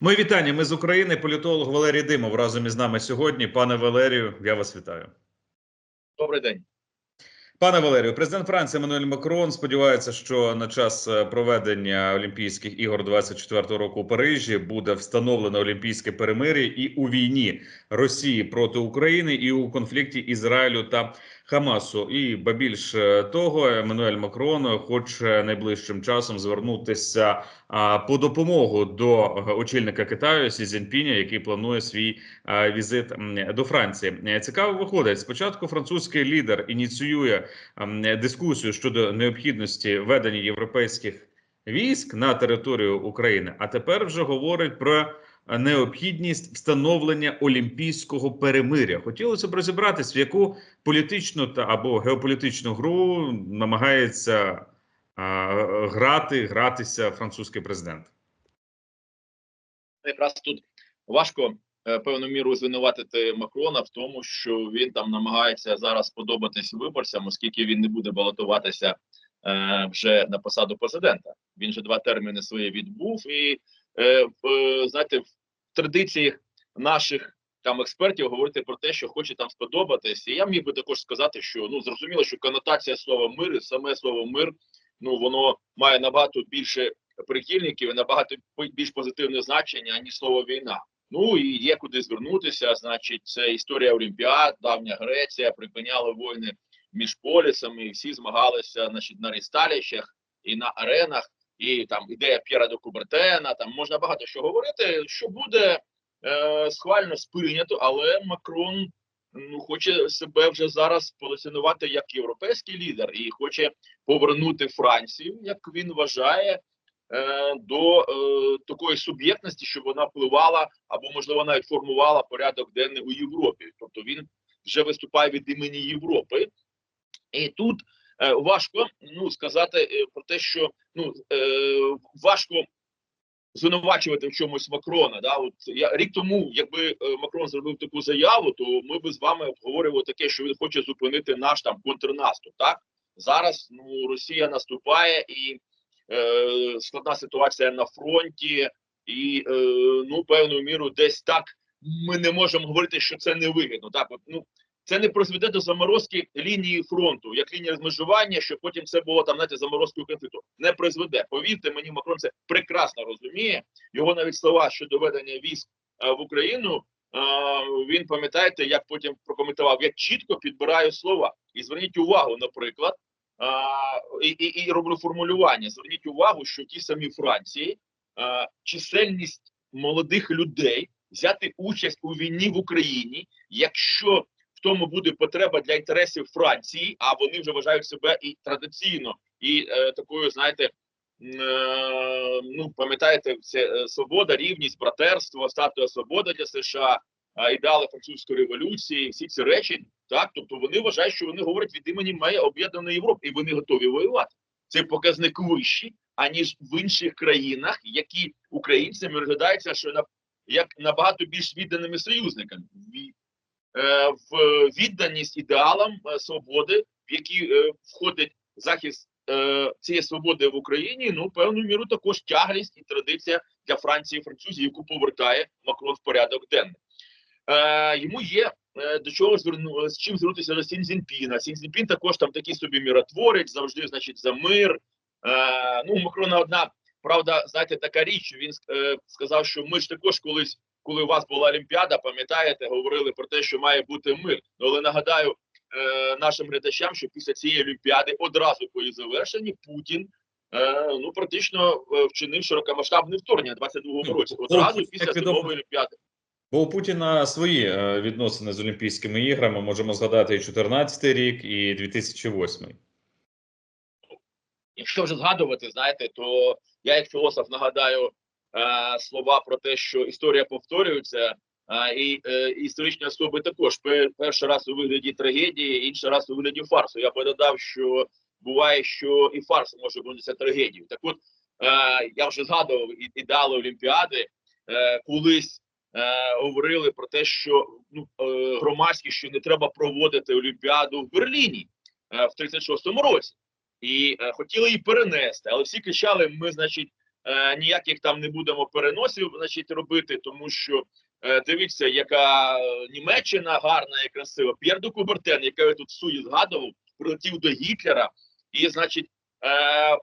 Мої вітання. Ми з України. Політолог Валерій Димов разом із нами сьогодні. Пане Валерію, я вас вітаю. Добрий день. Пане Валерію, президент Франції Еммануель Макрон сподівається, що на час е, проведення Олімпійських ігор 24-го року у Парижі буде встановлено олімпійське перемир'я і у війні Росії проти України, і у конфлікті Ізраїлю та Хамасу. І ба більше того, Еммануель Макрон хоче найближчим часом звернутися по допомогу до очільника Китаю Сі Цзіньпіня, який планує свій візит до Франції. Цікаво виходить. Спочатку французький лідер ініціює дискусію щодо необхідності ведення європейських військ на територію України, а тепер вже говорить про необхідність встановлення олімпійського перемиря. Хотілося б розібратись, в яку політичну та або геополітичну гру намагається а, грати гратися французький президент. Якраз тут важко е, певну міру звинуватити Макрона в тому, що він там намагається зараз сподобатись виборцям, оскільки він не буде балотуватися е, вже на посаду президента. Він же два терміни свої відбув, і е, в знаєте, в традиціях наших там експертів говорити про те, що хоче там сподобатись. І я міг би також сказати, що ну зрозуміло, що конотація слова мир, саме слово мир, ну воно має набагато більше прихильників і набагато більш позитивне значення, аніж слово війна. Ну і є куди звернутися. Значить, це історія Олімпіад, давня Греція, припиняли війни між полісами, і всі змагалися значить, на рісталіщах і на аренах. І там ідея П'єра до Кубертена, там можна багато що говорити, що буде е, схвально сприйнято, але Макрон ну хоче себе вже зараз позиціонувати як європейський лідер і хоче повернути Францію, як він вважає, е, до е, такої суб'єктності, щоб вона впливала або можливо навіть формувала порядок денний у Європі. Тобто він вже виступає від імені Європи, і тут важко ну сказати е, про те, що ну е, важко. Звинувачувати в чомусь Макрона, да, от я рік тому, якби е, Макрон зробив таку заяву, то ми би з вами обговорювали таке, що він хоче зупинити наш там контрнаступ. Так зараз ну Росія наступає і е, складна ситуація на фронті, і е, ну певною мірою десь так ми не можемо говорити, що це не вигідно. Так, от ну це не призведе до заморозки лінії фронту, як лінія розмежування, що потім це було там знаєте, заморозкою конфлікту. Не призведе. Повірте мені, Макрон це прекрасно розуміє. Його навіть слова щодо ведення військ е, в Україну. е, він пам'ятаєте, як потім прокоментував, як чітко підбираю слова. І зверніть увагу, наприклад, і, і, і роблю формулювання. Зверніть увагу, що в тій самій Франції чисельність молодих людей взяти участь у війні в Україні, якщо в тому буде потреба для інтересів Франції, а вони вже вважають себе і традиційно, і е, такою, знаєте, е, ну пам'ятаєте, це е, свобода, рівність, братерство, статуя свобода для США, а, ідеали французької революції, всі ці речі, так тобто вони вважають, що вони говорять від імені моєї об'єднаної Європи, і вони готові воювати. Це показник вищий, аніж в інших країнах, які українцями розглядаються, що на як набагато більш відданими союзниками е, в відданість ідеалам е, свободи, в які е, входить захист е, цієї свободи в Україні. Ну певну міру також тяглість і традиція для Франції і французів, яку повертає Макрон в порядок денний. Е, йому є е, до чого зверну з чим звернутися до Сін Цзіньпіна. Сін Цзіньпін також там такий собі міротворець, завжди, значить, за мир. Е, ну, у Макрона одна правда, знаєте, така річ. Він е, сказав, що ми ж також колись, коли у вас була Олімпіада, пам'ятаєте, говорили про те, що має бути мир. Ну, але нагадаю е, нашим глядачам, що після цієї олімпіади одразу по її завершенні Путін. Е, ну, практично е, вчинив широкомасштабне вторгнення в 22-му Ну, році, одразу після зимової олімпіади. Бо у Путіна свої е, відносини з Олімпійськими іграми можемо згадати і 14 рік, і 2008. Якщо вже згадувати, знаєте, то я як філософ нагадаю слова про те, що історія повторюється, е, і е, історичні особи також перший раз у вигляді трагедії, інший раз у вигляді фарсу. Я би додав, що буває, що і фарс може бути трагедією. Так от е, я вже згадував ідеали Олімпіади, е, колись е, говорили про те, що ну е, громадські, що не треба проводити Олімпіаду в Берліні е, в 36-му році і е, хотіли її перенести, але всі кричали: ми, значить, е, ніяких там не будемо переносів, значить, робити, тому що е, дивіться, яка е, Німеччина гарна і красива. П'єр де Кубертен, який я тут суї згадував, прилетів до Гітлера і, значить,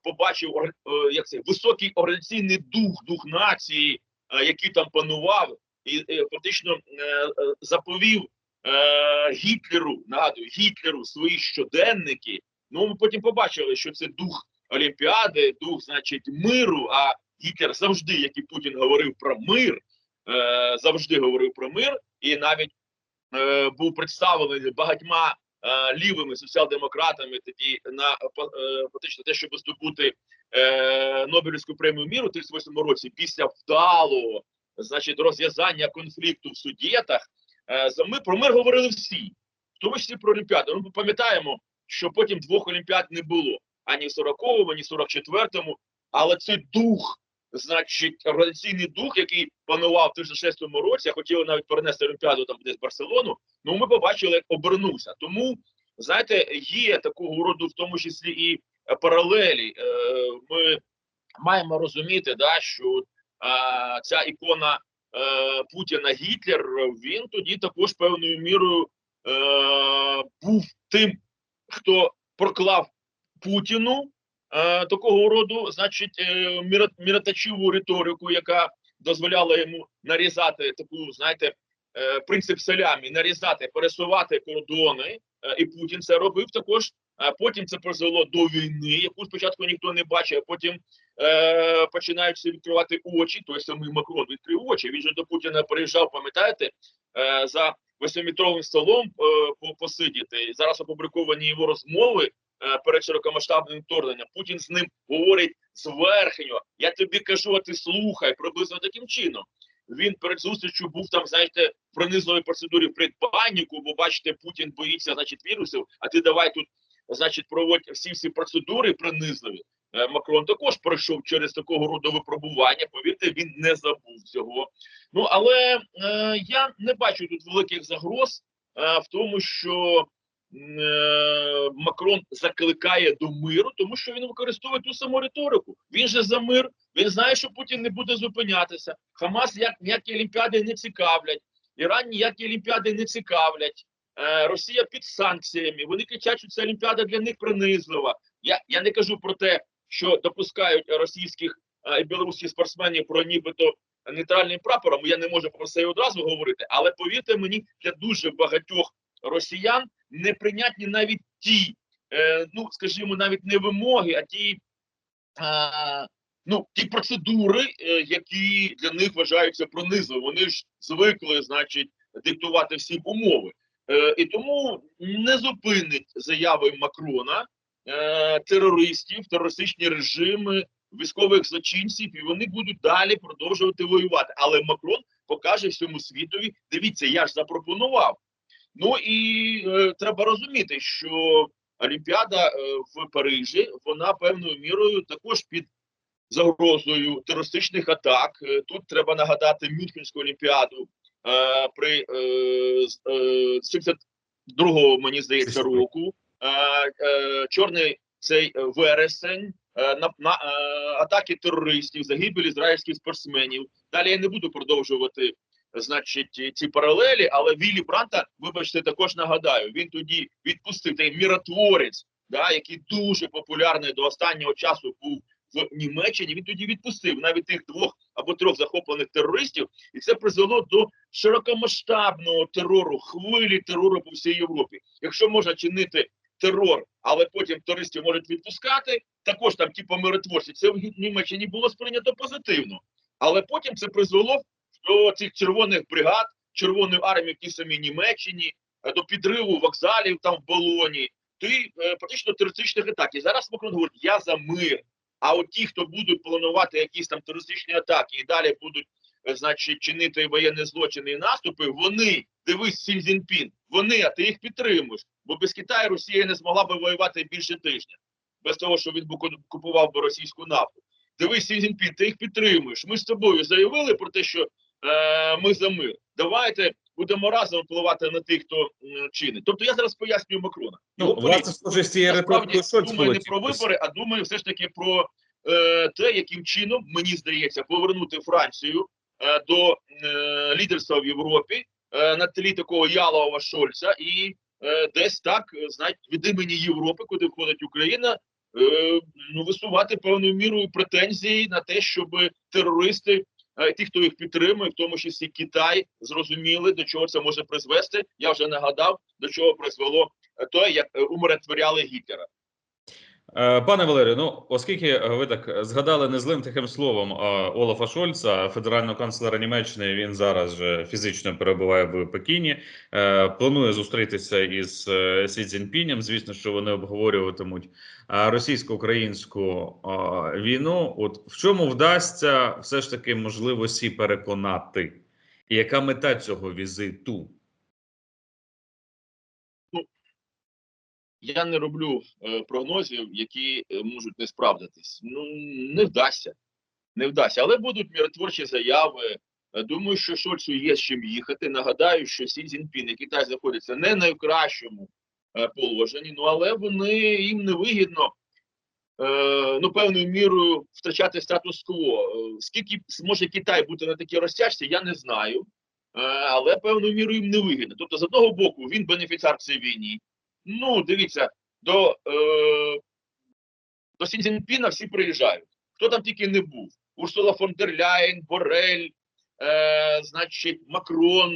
побачив е, як це високий організаційний дух, дух нації, який там панував, і фактично заповів Гітлеру, нагадую, Гітлеру свої щоденники. Ну, ми потім побачили, що це дух Олімпіади, дух, значить, миру. А Гітлер завжди, як і Путін говорив про мир, е, завжди говорив про мир, і навіть е, був представлений багатьма е, лівими соціал-демократами тоді на е, фактично те, щоб здобути е, Нобелівську премію міру у 38 році після вдалого значить розв'язання конфлікту в судєтах. Е, ми про мир говорили всі, в тому числі про Олімпіаду. Ну, ми пам'ятаємо, що потім двох Олімпіад не було ані в 40-му, ані в 44-му, але це дух, значить, організаційний дух, який панував в 36-му році, хотіли навіть перенести Олімпіаду там десь в Барселону. Ну, ми побачили, як обернувся. Тому, знаєте, є такого роду, в тому числі і е, паралелі. Е, ми маємо розуміти, да, що ця ікона е, Путіна Гітлер, він тоді також певною мірою е, був тим, хто проклав Путіну е, такого роду, значить, е, міро- риторику, яка дозволяла йому нарізати таку, знаєте, е, принцип салямі, нарізати, пересувати кордони, е, і Путін це робив також. А потім це призвело до війни, яку спочатку ніхто не бачив, а потім е, починають відкривати очі. Той самий Макрон відкрив очі. Він же до Путіна приїжджав, пам'ятаєте, е, за восьмиметровим столом е, посидіти. Зараз опубліковані його розмови перед широкомасштабним вторгненням. Путін з ним говорить зверхньо. Я тобі кажу, а ти слухай, приблизно таким чином. Він перед зустрічю був там, знаєте, в пронизливій процедурі предпаніку, бо бачите, Путін боїться, значить, вірусів, а ти давай тут, значить, проводь всі всі процедури принизливі. Е, Макрон також пройшов через такого роду випробування. Повірте, він не забув цього. Ну але е, я не бачу тут великих загроз е, в тому, що е, Макрон закликає до миру, тому що він використовує ту саму риторику. Він же за мир. Він знає, що Путін не буде зупинятися. Хамас як ніякі олімпіади не цікавлять. Іран ніякі олімпіади не цікавлять. Е, Росія під санкціями. Вони кричать, що ця олімпіада для них принизлива. Я, я не кажу про те, що допускають російських е, і білоруських спортсменів про нібито нейтральним прапором. Я не можу про це одразу говорити, але повірте мені, для дуже багатьох росіян неприйнятні навіть ті, е, ну скажімо, навіть не вимоги, а ті. Е, Ну, ті процедури, е, які для них вважаються пронизливими, вони ж звикли, значить, диктувати всі умови. Е, і тому не зупинить заяви Макрона е, терористів, терористичні режими, військових злочинців, і вони будуть далі продовжувати воювати. Але Макрон покаже всьому світові: дивіться, я ж запропонував. Ну і е, треба розуміти, що Олімпіада е, в Парижі вона певною мірою також під загрозою терористичних атак. Е, Тут треба нагадати Мюнхенську олімпіаду е, при е, е, 72-го, мені здається, року. Е, е, чорний цей е, вересень. е, На, на е, атаки терористів, загибель ізраїльських спортсменів. Далі я не буду продовжувати значить ці паралелі, але Віллі Бранта, вибачте, також нагадаю, він тоді відпустив той міротворець, да, який дуже популярний до останнього часу був в Німеччині. Він тоді відпустив навіть тих двох або трьох захоплених терористів, і це призвело до широкомасштабного терору, хвилі терору по всій Європі. Якщо можна чинити терор, але потім терористів можуть відпускати, також там типу миротворці, це в Німеччині було сприйнято позитивно. Але потім це призвело до цих червоних бригад, червоної армії в тій самій Німеччині, е, до підриву вокзалів там в Болоні, то й е, практично терористичних атак. І зараз Макрон говорить, я за мир. А от ті, хто будуть планувати якісь там терористичні атаки і далі будуть, е, значить, чинити воєнні злочини і наступи, вони, дивись, Сі Цзіньпін, вони, а ти їх підтримуєш. Бо без Китаю Росія не змогла би воювати більше тижня, без того, що він купував би російську нафту. Дивись, Сі Цзіньпін, ти їх підтримуєш. Ми з тобою заявили про те, що ми за мир. Давайте будемо разом впливати на тих, хто чинить. Тобто я зараз пояснюю Макрона. Ну, власне, схоже, з цією Насправді думаю не про вибори, а думаю все ж таки про е, те, яким чином мені здається повернути Францію е, до е, лідерства в Європі е, на тлі такого ялового Шольца і е, десь так е, знають від імені Європи, куди входить Україна, е, ну висувати певною мірою претензії на те, щоб терористи, е, ті, хто їх підтримує, в тому числі Китай, зрозуміли до чого це може призвести. Я вже нагадав, до чого призвело е, те, як е, умиротворяли Гітлера. Е, Пане Валерію, ну оскільки е, ви так згадали незлим тихим словом Олафа Шольца, федерального канцлера Німеччини, він зараз же фізично перебуває в Пекіні. е, Планує зустрітися із Сі Цзіньпінем. Звісно, що вони обговорюватимуть російсько-українську війну. От в чому вдасться все ж таки можливо Сі переконати, і яка мета цього візиту? Я не роблю е, прогнозів, які е, можуть не справдитись. Ну не вдасться, не вдасться. Але будуть миротворчі заяви. Е, Думаю, що Шольцу є з чим їхати. Нагадаю, що Сі Цзіньпін і Китай знаходяться не на найкращому положенні, ну але вони їм не вигідно е, ну певною мірою втрачати статус-кво. Скільки зможе Китай бути на такій розтяжці, я не знаю. Але певною мірою їм не вигідно. Тобто, з одного боку, він бенефіціар цій війні. Ну, дивіться, до, е, до Сі Цзіньпіна всі приїжджають. Хто там тільки не був? Урсула фон дер Ляєн, Борель, е, значить, Макрон.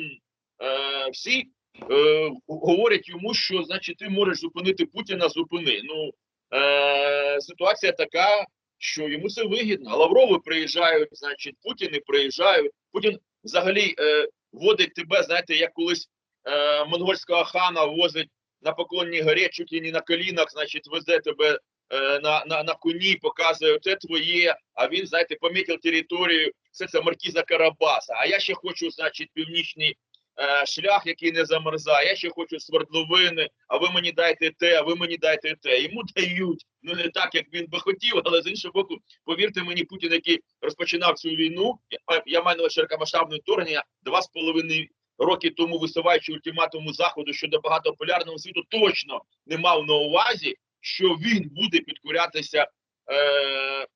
Е, всі е, говорять йому, що значить, ти можеш зупинити Путіна, зупини. Ну, е, ситуація така, що йому це вигідно. Лаврови приїжджають, значить, Путіни приїжджають. Путін взагалі е, водить тебе, знаєте, як колись е, монгольського хана возить на поклонній горі, чуть ли не на колінах, значить, везе тебе е, на, на, на коні, показує, це твоє, а він, знаєте, помітив територію, все це маркіза Карабаса. А я ще хочу, значить, північний е, шлях, який не замерзає, я ще хочу свердловини, а ви мені дайте те, а ви мені дайте те. Йому дають, ну не так, як він би хотів, але з іншого боку, повірте мені, Путін, який розпочинав цю війну, я, я маю на увазі широкомасштабне вторгнення, два з половиною роки тому висуваючи ультиматуму заходу щодо багатополярного світу, точно не мав на увазі, що він буде підкорятися е,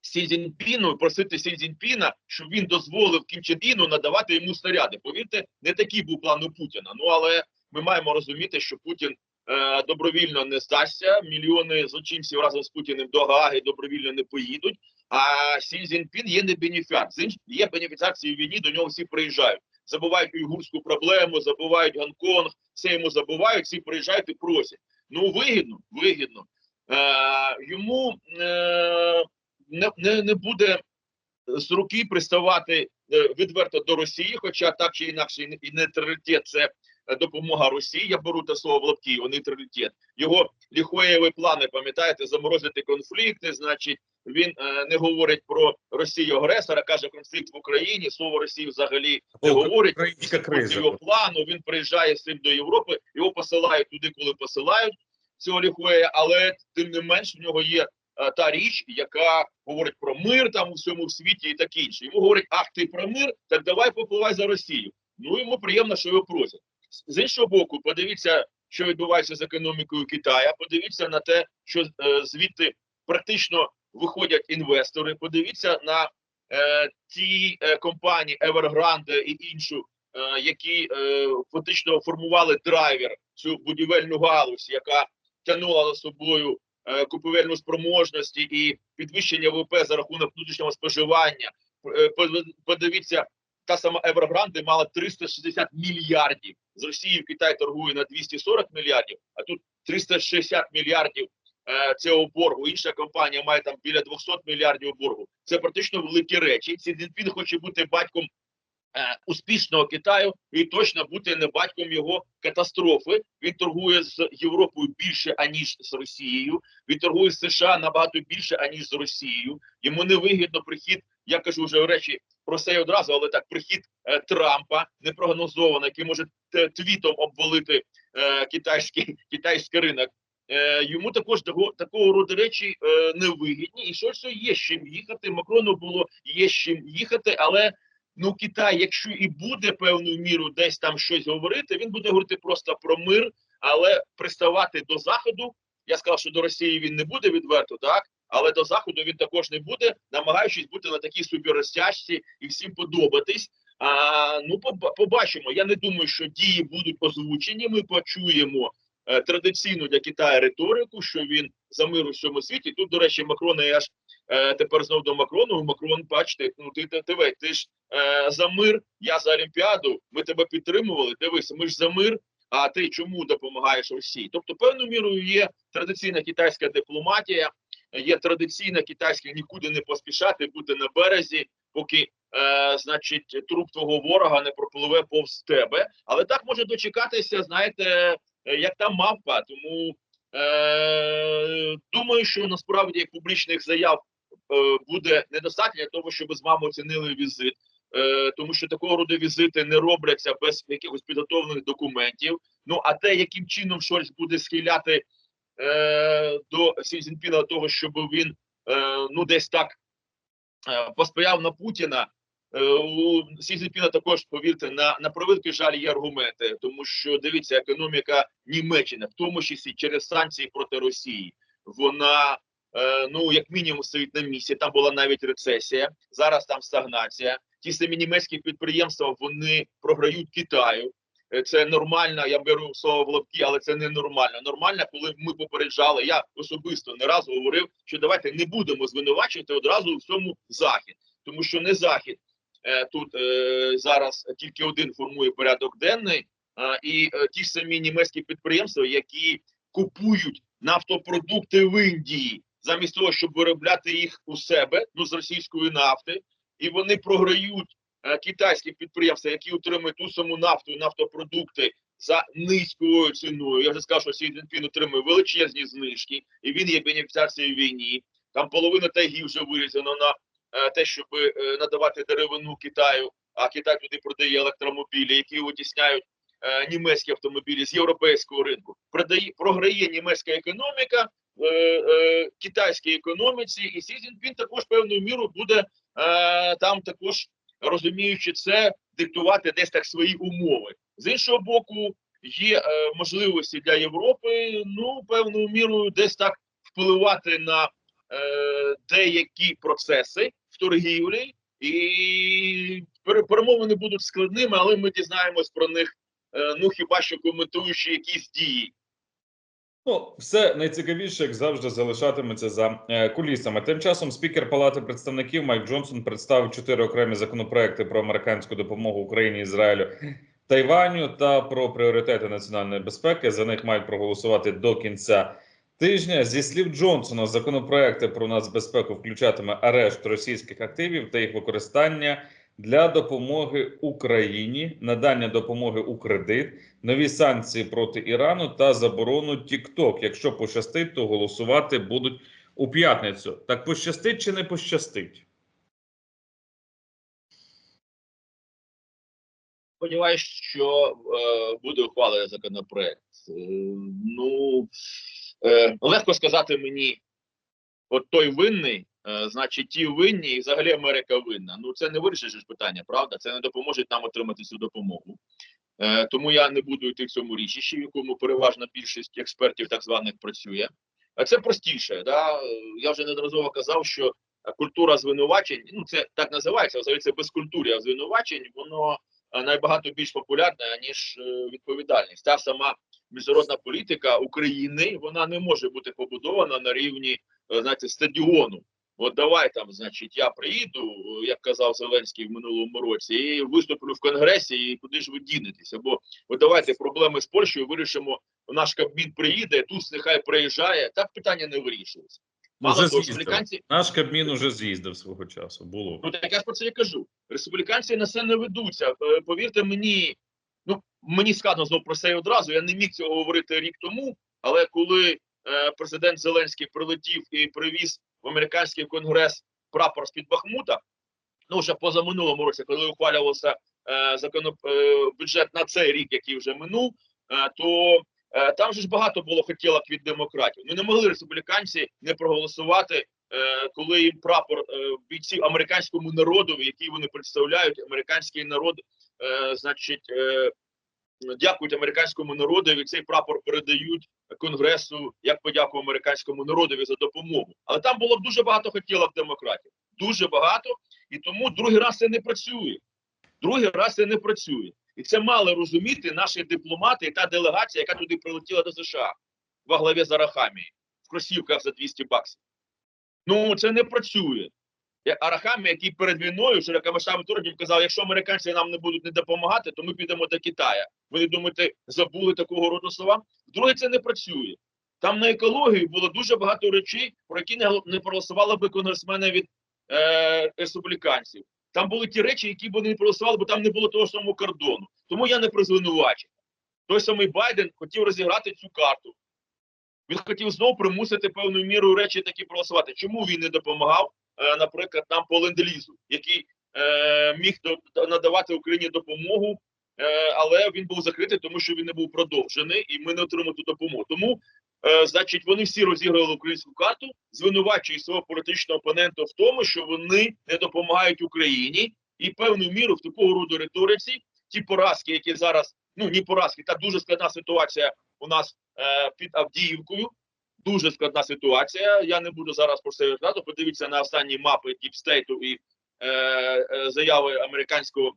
Сі просити Сі Цзіньпіна, щоб він дозволив Кім Чен Іну надавати йому снаряди. Повірте, не такий був план у Путіна. Ну але ми маємо розуміти, що Путін е, добровільно не здасться. Мільйони злочинців разом з Путіним до Гааги добровільно не поїдуть. А Сі є не бенефіціар. Є бенефіціар війні, до нього всі приїжджають забувають уйгурську проблему, забувають Гонконг, все йому забувають, всі приїжджають і просять. Ну вигідно, вигідно. Е, йому е, не, не, буде з руки приставати е, відверто до Росії, хоча так чи інакше і нейтралітет це допомога Росії. Я беру те слово в лапки, нейтралітет. Його ліхоєві плани, пам'ятаєте, заморозити конфлікти, значить. Він е, не говорить про Росію агресора, каже конфлікт в Україні. Слово Росії взагалі не говорить. Після криза. його плану він приїжджає з цим до Європи, його посилають туди, коли посилають цього ліхуея, але тим не менш в нього є е, та річ, яка говорить про мир там у всьому світі і таке інше. Йому говорять, ах, ти про мир, так давай попливай за Росію. Ну йому приємно, що його просять. З- З іншого боку, подивіться, що відбувається з економікою Китаю. Подивіться на те, що е, звідти практично виходять інвестори. Подивіться на е, ті е, компанії Evergrande і іншу, е, які е, фактично формували драйвер цю будівельну галузь, яка тягнула за собою е, купівельну спроможності і підвищення ВВП за рахунок внутрішнього споживання. Е, Подивіться, та сама Evergrande мала 360 мільярдів. З Росією Китай торгує на 240 мільярдів, а тут 360 мільярдів цього боргу. Інша компанія має там біля 200 мільярдів боргу. Це практично великі речі. Сі Цзіньпін хоче бути батьком е, успішного Китаю і точно бути не батьком його катастрофи. Він торгує з Європою більше аніж з Росією. Він торгує з США набагато більше аніж з Росією. Йому не вигідно прихід. Я кажу вже речі про це одразу, але так прихід е, Трампа непрогнозований, який може твітом обвалити е, китайський китайський ринок. Е, йому також того, такого роду речі е, невигідні. І ж є з чим їхати. Макрону було є з чим їхати, але ну Китай, якщо і буде певною мірою десь там щось говорити, він буде говорити просто про мир, але приставати до заходу. Я сказав, що до Росії він не буде відверто, так але до заходу він також не буде, намагаючись бути на такій собі розтяжці і всім подобатись. А ну побачимо. Я не думаю, що дії будуть озвучені. Ми почуємо традиційну для Китаю риторику, що він за мир у всьому світі. Тут, до речі, Макрона я ж е, тепер знов до Макрону. Макрон, бачите, ну ти ти, ти, ти ж е, за мир, я за Олімпіаду. Ми тебе підтримували. Дивись, ми ж за мир. А ти чому допомагаєш Росії? Тобто, певною мірою є традиційна китайська дипломатія, є традиційна китайська нікуди не поспішати, бути на березі, поки е, значить труп твого ворога не пропливе повз тебе. Але так може дочекатися, знаєте, е, як там мавпа. Тому е, думаю, що насправді публічних заяв е, буде недостатньо для того, щоб з вами оцінили візит. Е, тому що такого роду візити не робляться без якихось підготовлених документів. Ну а те, яким чином Шольц буде схиляти е, до Сі Цзіньпіна того, щоб він е, ну десь так е, посприяв на Путіна. Е, у Сі Цзіньпіна також повірте на, на превеликий жаль є аргументи, тому що дивіться, економіка Німеччини, в тому числі через санкції проти Росії, вона е, ну як мінімум стоїть на місці. Там була навіть рецесія. Зараз там стагнація. Ті самі німецькі підприємства вони програють Китаю. Е, Це нормально. Я беру слово в лапки, але це не нормально. Нормально, коли ми попереджали. Я особисто не раз говорив, що давайте не будемо звинувачувати одразу у всьому захід, тому що не захід тут е, зараз тільки один формує порядок денний, і е, ті ж самі німецькі підприємства, які купують нафтопродукти в Індії, замість того, щоб виробляти їх у себе, ну з російської нафти, і вони програють е, китайські підприємства, які отримують ту саму нафту і нафтопродукти за низькою ціною. Я вже сказав, що Сі Цзіньпін отримує величезні знижки, і він є бенефіціар цієї війні. Там половина тайгів вже вирізано на е, те, щоб е, надавати деревину Китаю, а Китай туди продає електромобілі, які витісняють е, німецькі автомобілі з європейського ринку. Програє німецька економіка е, е, китайській економіці, і Сі Цзіньпін також певною мірою буде е, там також розуміючи це, диктувати десь так свої умови. З іншого боку, є е, можливості для Європи, ну певною мірою, десь так впливати на е, деякі процеси в торгівлі, і перемовини будуть складними, але ми дізнаємось про них. е, Ну хіба що коментуючи якісь дії, Ну, все найцікавіше, як завжди, залишатиметься за е, кулісами. Тим часом спікер Палати представників Майк Джонсон представив чотири окремі законопроекти про американську допомогу Україні, Ізраїлю, Тайваню та про пріоритети національної безпеки. За них мають проголосувати до кінця тижня. Зі слів Джонсона, законопроекти про нацбезпеку включатиме арешт російських активів та їх використання для допомоги Україні, надання допомоги у кредит, нові санкції проти Ірану та заборону TikTok. Якщо пощастить, то голосувати будуть у п'ятницю. Так пощастить чи не пощастить? Сподіваюсь, що е, буде ухвалений законопроект. Е, ну е, легко сказати мені, от той винний, е, значить, ті винні, і взагалі Америка винна. Ну це не вирішить ж питання, правда? Це не допоможе нам отримати цю допомогу. Е, тому я не буду йти в цьому річищі, в якому переважна більшість експертів так званих працює. А це простіше. Да? Я вже неодноразово казав, що культура звинувачень, ну це так називається, взагалі це безкультуря звинувачень, воно найбагато більш популярна, ніж відповідальність. Та сама міжнародна політика України вона не може бути побудована на рівні е, знаєте, стадіону. От давай там, значить, я приїду, е, як казав Зеленський в минулому році, і виступлю в конгресі, і куди ж ви дінетесь? Або от давайте проблеми з Польщею вирішимо. Наш Кабмін приїде, тут нехай приїжджає. Так питання не вирішується. Мало того, республіканці, Наш Кабмін уже з'їздив свого часу. Було. Ну так я ж про це і кажу. Республіканці на це не ведуться. Е, Повірте мені, мені сказано знову про це одразу. Я не міг цього говорити рік тому. Але коли е, президент Зеленський прилетів і привіз в американський конгрес прапор з під Бахмута, ну вже позаминулому році, коли ухвалювався е, законо, е, бюджет на цей рік, який вже минув, е, то е, там ж багато було хотілок від демократів. Ну не могли республіканці не проголосувати е, коли їм прапор е, бійців американському народу, який вони представляють, американський народ, е, значить, дякують американському народові. Цей прапор передають конгресу як подяку американському народові за допомогу. Але там було б дуже багато хотілок демократів, дуже багато, і тому другий раз це не працює. Другий раз це не працює, і це мали розуміти наші дипломати і та делегація, яка туди прилетіла до США во главі з Арахамії в кросівках за 200 баксів. Ну це не працює. Я- Арахамі, який перед війною широкомасштабним вторгненням казав, якщо американці нам не будуть не допомагати, то ми підемо до Китая. Ви думаєте, забули такого роду слова? Друге, це не працює. Там на екології було дуже багато речей, про які не, гол- проголосували би конгресмени від е, республіканців. Там були ті речі, які вони не проголосували, бо там не було того самого кордону. Тому я не призвинувачую. Той самий Байден хотів розіграти цю карту. Він хотів знову примусити певною мірою речі такі проголосувати. Чому він не допомагав, е, наприклад, нам по ленд-лізу, який е, міг до- надавати Україні допомогу, е, але він був закритий, тому що він не був продовжений, і ми не отримали ту допомогу. Тому, е, значить, вони всі розіграли українську карту, звинувачують свого політичного опонента в тому, що вони не допомагають Україні, і певну міру в такого роду риториці ті поразки, які зараз ну ні поразки, та дуже складна ситуація у нас е, під Авдіївкою. Дуже складна ситуація. Я не буду зараз про це розказувати. Подивіться на останні мапи Діпстейту і е, е, заяви американського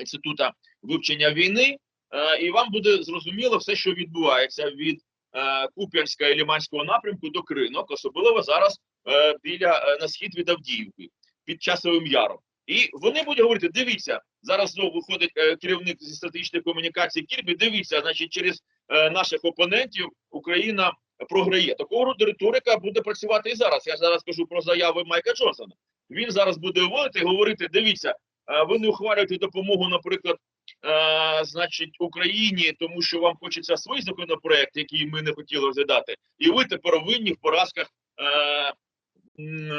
інституту вивчення війни, е, і вам буде зрозуміло все, що відбувається від е, Куп'янська і Ліманського напрямку до Кринок, особливо зараз е, біля е, на схід від Авдіївки під часовим яром. І вони будуть говорити: дивіться, зараз знову виходить е, керівник зі стратегічної комунікації Кірбі. Дивіться, значить, через е, наших опонентів Україна програє. Такого роду риторика буде працювати і зараз. Я зараз кажу про заяви Майка Джонсона. Він зараз буде вводити і говорити: дивіться, е, ви не ухвалюєте допомогу, наприклад, е, значить, Україні, тому що вам хочеться свій законопроект, який ми не хотіли розглядати, і ви тепер винні в поразках е,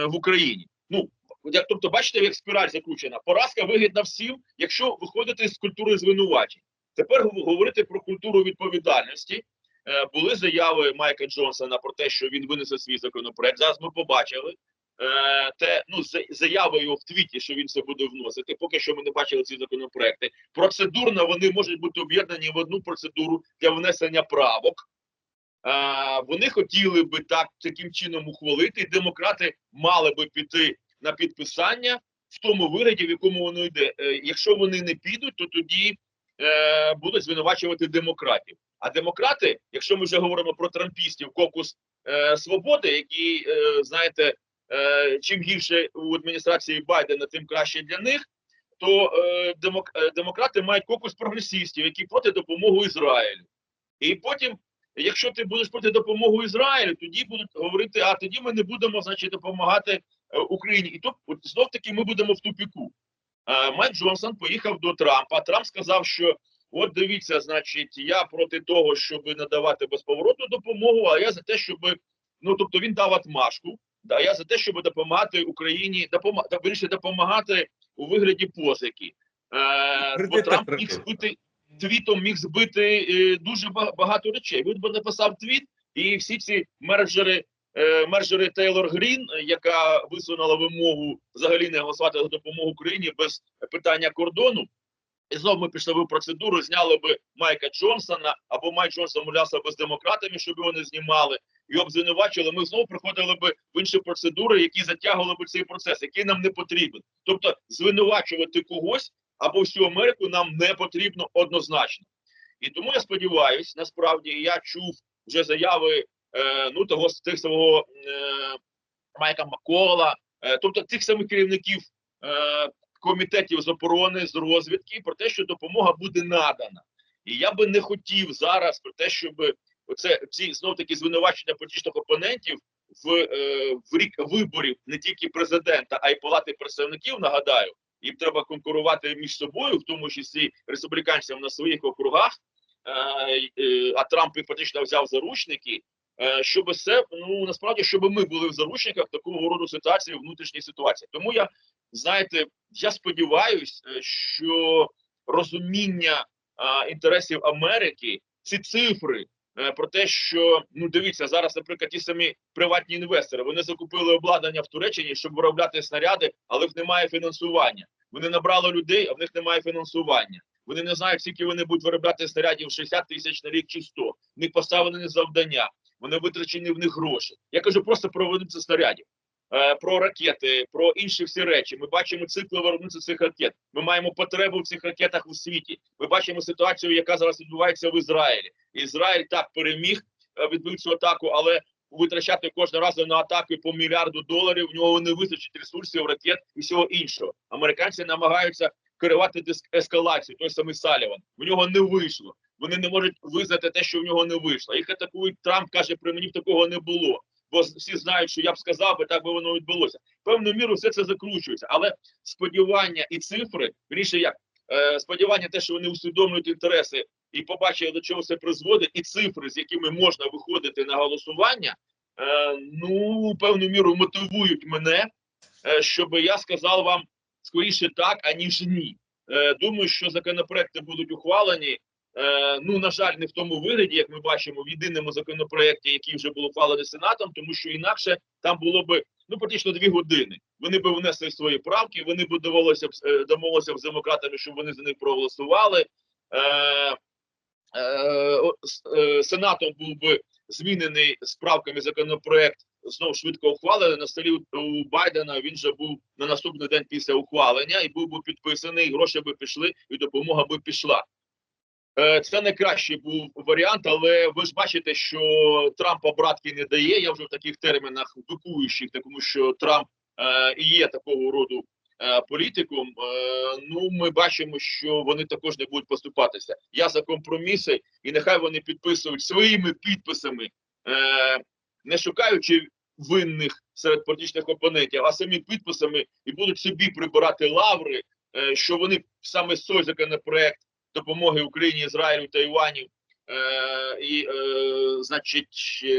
в Україні. Ну як тобто, бачите, як спіраль закручена. Поразка вигідна всім, якщо виходити з культури звинувачень. Тепер говорити про культуру відповідальності. Е, були заяви Майка Джонсона про те, що він винесе свій законопроект. Зараз ми побачили е, те, ну за- заяви його в твіті, що він це буде вносити. Поки що ми не бачили ці законопроекти. Процедурно вони можуть бути об'єднані в одну процедуру для внесення правок. Е, вони хотіли би так таким чином ухвалити. Демократи мали би піти на підписання в тому вигляді, в якому воно йде. Якщо вони не підуть, то тоді будуть звинувачувати демократів. А демократи, якщо ми вже говоримо про трампістів, кокус е, свободи, які е, знаєте, е, чим гірше у адміністрації Байдена, тим краще для них. То е, демок, е, демократи мають кокус прогресистів, які проти допомоги Ізраїлю. І потім, якщо ти будеш проти допомоги Ізраїлю, тоді будуть говорити: а тоді ми не будемо, значить, допомагати е, Україні. І то знов таки ми будемо в тупіку. Е, Майк Джонсон поїхав до Трампа. Трамп сказав, що от дивіться, значить, я проти того, щоб надавати безповоротну допомогу, а я за те, щоб ну тобто він дав отмашку. Да, я за те, щоб допомагати Україні, допома, да, вирішити допомагати у вигляді позики. Е, бо Трамп міг збити твітом, міг збити е, дуже багато речей. Він би написав твіт, і всі ці мерджери, е, мерджери Тейлор Грін, яка висунула вимогу взагалі не голосувати за допомогу Україні без питання кордону. І знову ми пішли в процедуру, зняли би Майка Джонсона або Майк Джонсон мовлявся би з демократами, щоб його не знімали, і обзвинувачили. Ми знову приходили би в інші процедури, які затягували би цей процес, який нам не потрібен. Тобто звинувачувати когось або всю Америку нам не потрібно однозначно. І тому я сподіваюся, насправді я чув вже заяви е, ну того тих свого е, Майка Макола, е, тобто тих самих керівників е, комітетів з оборони, з розвідки, про те, що допомога буде надана. І я би не хотів зараз про те, щоб оце ці знов таки звинувачення політичних опонентів в, е, в рік виборів не тільки президента, а й палати представників. Нагадаю, їм треба конкурувати між собою, в тому числі республіканцям на своїх округах. Е, е, а Трамп їх фактично взяв заручники. е, Щоб це ну насправді, щоб ми були в заручниках такого роду ситуації, внутрішній ситуації. Тому я знаєте, я сподіваюся, що розуміння інтересів Америки, ці цифри е, про те, що ну дивіться зараз, наприклад, ті самі приватні інвестори вони закупили обладнання в Туреччині, щоб виробляти снаряди, але в немає фінансування. Вони набрали людей, а в них немає фінансування. Вони не знають, скільки вони будуть виробляти снарядів 60 тисяч на рік чи 100. В них поставлені завдання, вони витрачені в них гроші. Я кажу просто про виробництво снарядів. Е, Про ракети, про інші всі речі. Ми бачимо цикли виробництва цих ракет. Ми маємо потребу в цих ракетах у світі. Ми бачимо ситуацію, яка зараз відбувається в Ізраїлі. Ізраїль так переміг, е, відбив цю атаку, але витрачати кожного разу на атаки по мільярду доларів. В нього не вистачить ресурсів, ракет і всього іншого. Американці намагаються керувати ескалацією. Той самий Саліван. В нього не вийшло. Вони не можуть визнати те, що в нього не вийшло. Їх атакують Трамп каже, при мені такого не було. Бо всі знають, що я б сказав, би так би воно відбулося. Певною мірою все це закручується, але сподівання і цифри, вірніше як е, сподівання, те, що вони усвідомлюють інтереси і побачили, до чого це призводить, і цифри, з якими можна виходити на голосування, е, ну певною мірою мотивують мене, е, щоб я сказав вам скоріше так, аніж ні. Думаю, що законопроекти будуть ухвалені. Е, ну, на жаль, не в тому вигляді, як ми бачимо в єдиному законопроекті, який вже був ухвалений сенатом, тому що інакше там було би ну практично дві години. Вони би внесли свої правки, вони б домовилися б е, домовилися б з демократами, щоб вони за них проголосували. Е, е, е, Сенатом був би змінений з правками законопроект. Знову швидко ухвалений на столі у Байдена. Він же був на наступний день після ухвалення і був би підписаний. Гроші би пішли, і допомога би пішла. Е, Це найкращий був варіант, але ви ж бачите, що Трамп обратки не дає. Я вже в таких термінах бикуючих, тому що Трамп е, і є такого роду е, політиком. Ну, ми бачимо, що вони також не будуть поступатися. Я за компроміси, і нехай вони підписують своїми підписами, не шукаючи винних серед політичних опонентів, а самі підписами і будуть собі прибирати лаври, що вони саме з законопроект допомоги Україні, Ізраїлю, Тайваню. Е, і, е, значить,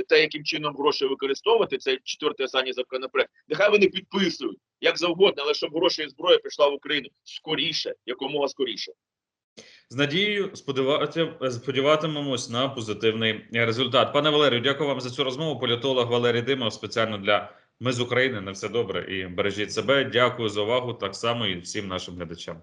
те, яким чином гроші використовувати, це четвертий останній законопроект. Нехай вони підписують як завгодно, але щоб гроші і зброя пішла в Україну скоріше, якомога скоріше. З надією сподівати- сподіватимемось на позитивний результат. Пане Валерію, дякую вам за цю розмову. Політолог Валерій Димов спеціально для ми з України. На все добре і бережіть себе. Дякую за увагу. Так само і всім нашим глядачам.